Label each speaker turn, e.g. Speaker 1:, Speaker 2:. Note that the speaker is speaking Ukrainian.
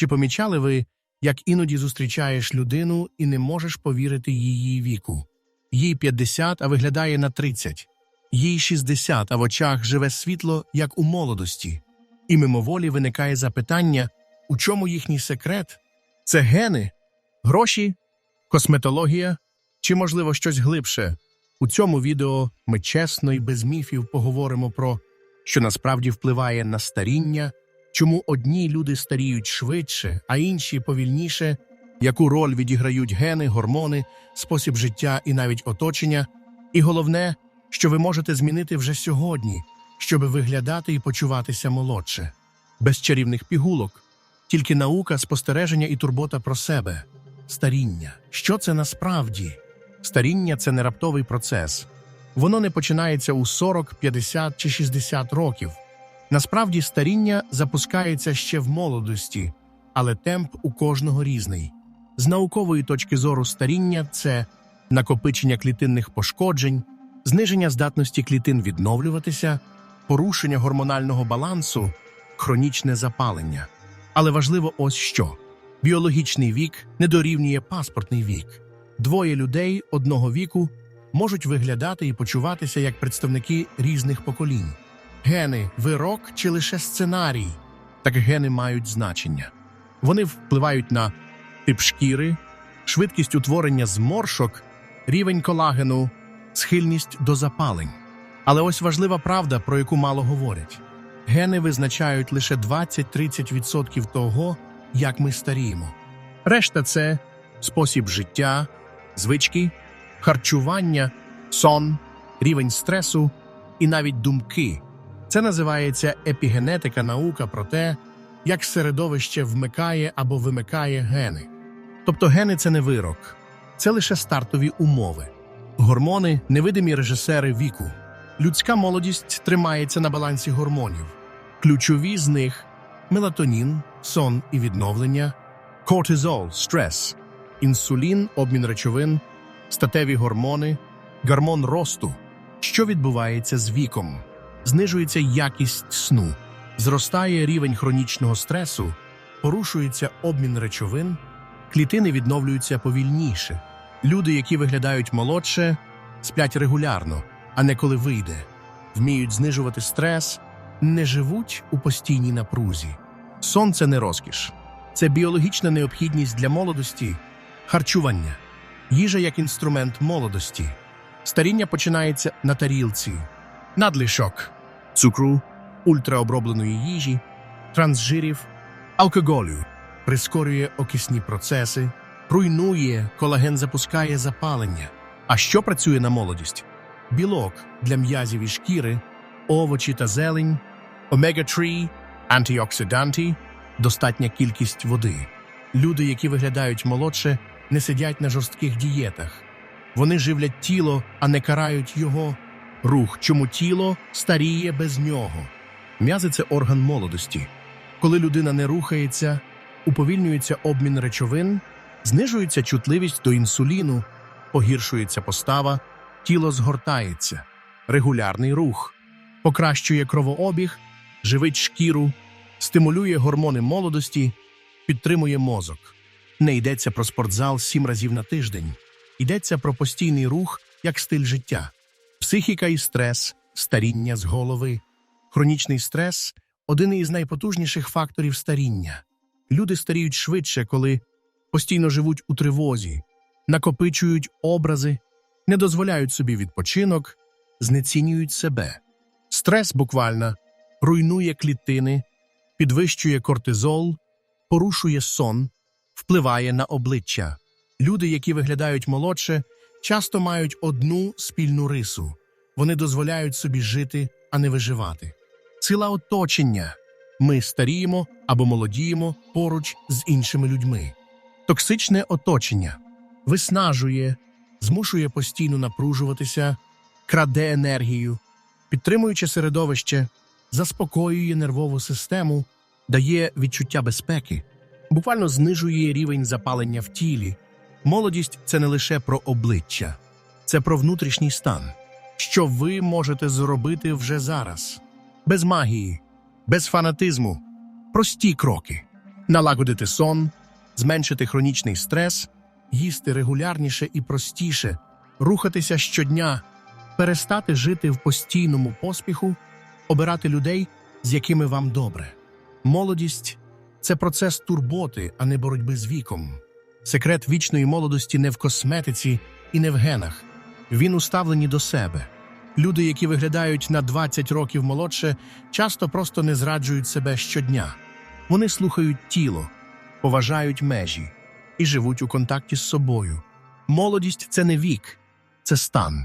Speaker 1: Чи помічали ви, як іноді зустрічаєш людину і не можеш повірити її віку? Їй 50, а виглядає на 30. Їй 60, а в очах живе світло, як у молодості. І мимоволі виникає запитання, у чому їхній секрет? Це гени, гроші, косметологія чи, можливо, щось глибше? У цьому відео ми чесно і без міфів поговоримо про, що насправді впливає на старіння, чому одні люди старіють швидше, а інші повільніше, яку роль відіграють гени, гормони, спосіб життя і навіть оточення, і головне, що ви можете змінити вже сьогодні, щоби виглядати і почуватися молодше, без чарівних пігулок, тільки наука, спостереження і турбота про себе. Старіння. Що це насправді? Старіння це не раптовий процес. Воно не починається у 40, 50 чи 60 років. Насправді старіння запускається ще в молодості, але темп у кожного різний. З наукової точки зору старіння це накопичення клітинних пошкоджень, зниження здатності клітин відновлюватися, порушення гормонального балансу, хронічне запалення. Але важливо ось що: біологічний вік не дорівнює паспортний вік. Двоє людей одного віку можуть виглядати і почуватися як представники різних поколінь. Гени вирок чи лише сценарій, так гени мають значення. Вони впливають на тип шкіри, швидкість утворення зморшок, рівень колагену, схильність до запалень. Але ось важлива правда, про яку мало говорять: гени визначають лише 20-30% того, як ми старіємо. Решта це спосіб життя, звички, харчування, сон, рівень стресу і навіть думки. Це називається епігенетика наука про те, як середовище вмикає або вимикає гени. Тобто гени це не вирок, це лише стартові умови. Гормони невидимі режисери віку. Людська молодість тримається на балансі гормонів. Ключові з них мелатонін, сон і відновлення, кортизол, стрес, інсулін, обмін речовин, статеві гормони, гормон росту. Що відбувається з віком? Знижується якість сну, зростає рівень хронічного стресу, порушується обмін речовин, клітини відновлюються повільніше. Люди, які виглядають молодше, сплять регулярно, а не коли вийде, вміють знижувати стрес, не живуть у постійній напрузі. Сон це не розкіш, це біологічна необхідність для молодості, харчування, їжа як інструмент молодості. Старіння починається на тарілці, надлишок, цукру, ультраобробленої їжі, трансжирів, алкоголю, прискорює окисні процеси, руйнує, колаген запускає запалення. А що працює на молодість? Білок для м'язів і шкіри, овочі та зелень, омега-3, антиоксиданти, достатня кількість води. Люди, які виглядають молодше, не сидять на жорстких дієтах. Вони живлять тіло, а не карають його. Рух, чому тіло старіє без нього. М'язи це орган молодості. Коли людина не рухається, уповільнюється обмін речовин, знижується чутливість до інсуліну, погіршується постава, тіло згортається, регулярний рух, покращує кровообіг, живить шкіру, стимулює гормони молодості, підтримує мозок. Не йдеться про спортзал сім разів на тиждень, йдеться про постійний рух як стиль життя, психіка і стрес, старіння з голови. Хронічний стрес один із найпотужніших факторів старіння. Люди старіють швидше, коли постійно живуть у тривозі, накопичують образи, не дозволяють собі відпочинок, знецінюють себе. Стрес буквально руйнує клітини, підвищує кортизол, порушує сон, впливає на обличчя. Люди, які виглядають молодше, часто мають одну спільну рису вони дозволяють собі жити, а не виживати. Сила оточення ми старіємо або молодіємо поруч з іншими людьми. Токсичне оточення виснажує, змушує постійно напружуватися, краде енергію, підтримуючи середовище, заспокоює нервову систему, дає відчуття безпеки, буквально знижує рівень запалення в тілі. Молодість це не лише про обличчя, це про внутрішній стан, що ви можете зробити вже зараз, без магії, без фанатизму, прості кроки. налагодити сон, зменшити хронічний стрес, їсти регулярніше і простіше, рухатися щодня, перестати жити в постійному поспіху, обирати людей, з якими вам добре. Молодість це процес турботи, а не боротьби з віком. Секрет вічної молодості не в косметиці і не в генах. Він уставлені до себе. Люди, які виглядають на 20 років молодше, часто просто не зраджують себе щодня. Вони слухають тіло, поважають межі і живуть у контакті з собою. Молодість це не вік, це стан.